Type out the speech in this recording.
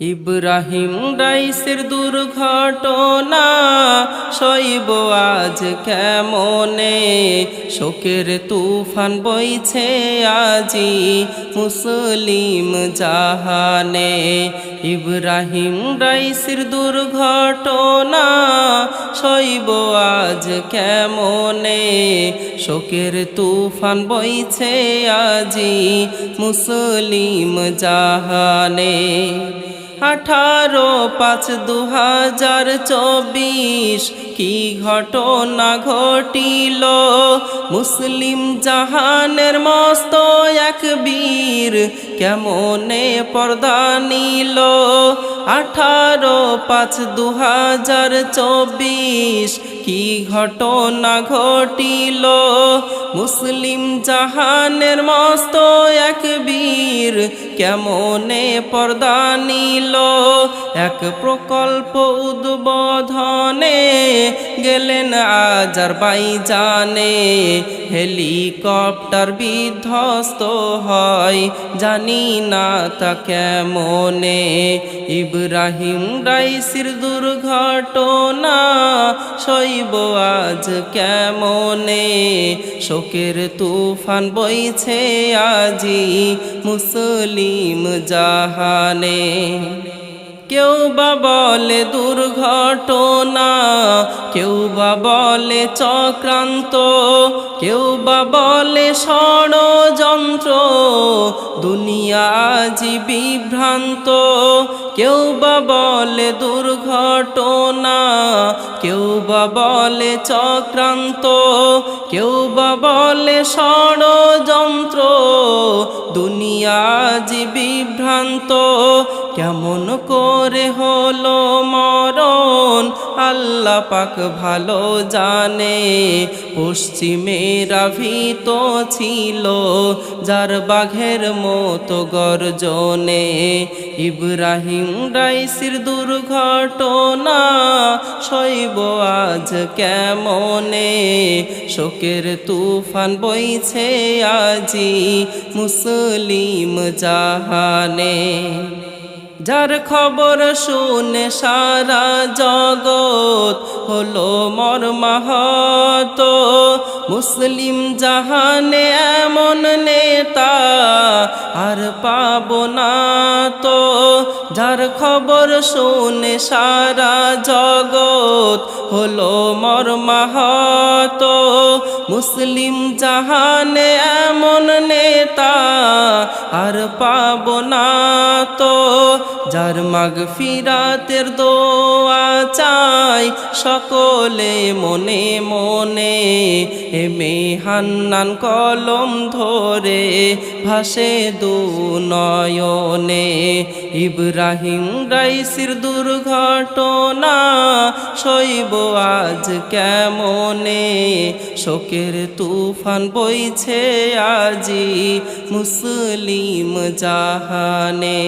ইব্রাহিম রাইসের দুর্ঘটনা শৈব আজ কেমনে? শোকের তুফান বইছে আজি মুসলিম জাহানে। ইব্রাহিম রাইসের দুর্ঘটনা শৈব আজ কেমনে? শোকের তুফান বইছে আজি মুসলিম জাহানে। আঠারো পাঁচ দু হাজার চব্বিশ কি ঘটনা ঘটিল? মুসলিম জাহানের মস্ত এক বীর কেমনে পর্দা নিল? আঠারো পাঁচ দু হাজার চব্বিশ কি ঘটনা ঘটিল? মুসলিম জাহানের মস্ত এক বীর কেমনে পর্দা নিল? এক প্রকল্প উদ্বোধনে গেলেন আজার জানে হেলিকপ্টার বিধ্বস্ত হয়, জানি না তা কেমনে। ইব্রাহিম রাইসির দুর্ঘটনা শৈব আজ কেমনে? শোকের তুফান বইছে আজি মুসলিম জাহানে। কেউ বা বলে দুর্ঘটনা, কেউ বা বলে চক্রান্ত, কেউ বা বলে ষড়যন্ত্র, দুনিয়া আজি বিভ্রান্ত, কেউ বা বলে দুর্ঘটনা, কেউ বা বলে চক্রান্ত, কেউ বা বলে ষড়যন্ত্র, দুনিয়া আজি বিভ্রান্ত কেমন করে হলো মরণ? আল্লাহ পাক ভালো জানে। পশ্চিমেরা ভীত ছিল, যার বাঘের মতো গর্জনে। ইব্রাহিম রাইসির দুর্ঘটনা শৈব আজ কেমনে? শোকের তুফান বইছে আজি মুসলিম জাহানে। যার খবর শুনে সারা জগৎ হলো মর্মাহত। মুসলিম জাহানে এমন নেতা আর পাব না তো। যার খবর শুনে সারা জগৎ হলো মর্মাহত। মুসলিম জাহানে এমন নেতা আর পাব না তো। যার মাগ ফিরাতের দোয়া চাই সকলে মনে মনে। এমে হান্নান কলম ধরে ভাসে দু নয়নে। ইব্রাহিম রাইসির দুর্ঘটনা শৈব আজ কেমনে? শোকের তুফান বইছে আজি মুসলিম জাহানে।